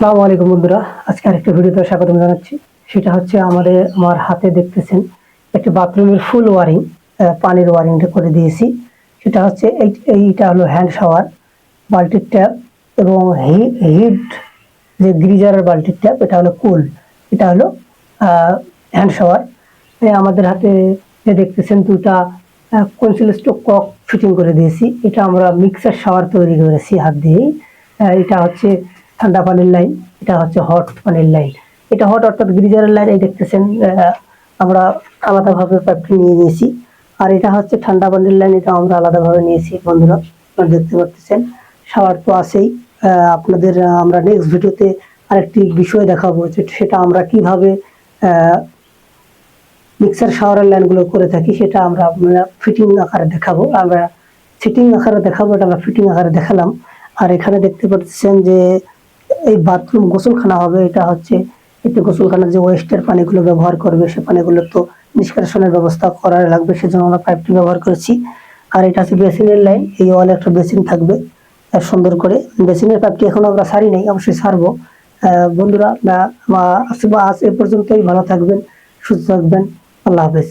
সালামু আলাইকুম বন্ধুরা। আজকে আরেকটা ভিডিওতে স্বাগতম জানাচ্ছি। সেটা হচ্ছে আমাদের আমার হাতে দেখতেছেন একটি বাথরুমের ফুল ওয়ারিং পানির ওয়ারিংটা করে দিয়েছি। সেটা হচ্ছে এই- এইটা হলো হ্যান্ড শাওয়ার, বাল্টির ট্যাপ এবং হিট যে গ্রিজারের বাল্টির ট্যাপ, এটা হলো কুল, এটা হলো হ্যান্ড শাওয়ার। আমাদের হাতে যে দেখতেছেন দুটা কনসিল স্টোক কক ফিটিং করে দিয়েছি। এটা আমরা মিক্সার শাওয়ার তৈরি করেছি হাত দিয়েই। এটা হচ্ছে ঠান্ডা পানির লাইন এটা হচ্ছে হট পানির লাইন এটা হট অর্থাৎ গ্রিজারের লাইন এই দেখতেছেন আমরা আলাদাভাবে পাইপটি নিয়ে নিয়েছি। আর এটা হচ্ছে ঠান্ডা পানির লাইন এটা আমরা আলাদাভাবে নিয়েছি, বন্ধুরা, আপনারা দেখতে পাচ্ছেন। শাওয়ার তো আছেই। আপনাদের আমরা নেক্সট ভিডিওতে আরেকটি বিষয় দেখাবো সেটা আমরা কীভাবে মিক্সার শাওয়ারের লাইনগুলো করে থাকি, সেটা আমরা আমরা ফিটিং আকারে দেখাবো। আমরা ফিটিং আকারে দেখাবো, এটা আমরা ফিটিং আকারে দেখালাম। আর এখানে দেখতে পাচ্ছেন যে এই বাথরুম গোসলখানা হবে, এটা হচ্ছে একটি গোসলখানার যে ওয়েস্টের পানিগুলো ব্যবহার করবে, সে পানিগুলো তো নিষ্কাশনের ব্যবস্থা করার লাগবে, সেজন্য আমরা পাইপটি ব্যবহার করেছি। আর এটা হচ্ছে বেসিনের লাইন এই ওয়ালে একটা বেসিন থাকবে সুন্দর করে বেসিনের পাইপটি এখনও আমরা সারি নাই, অবশ্যই সারবো। বন্ধুরা আজ এ পর্যন্তই, ভালো থাকবেন, সুস্থ থাকবেন, আল্লাহ হাফেজ।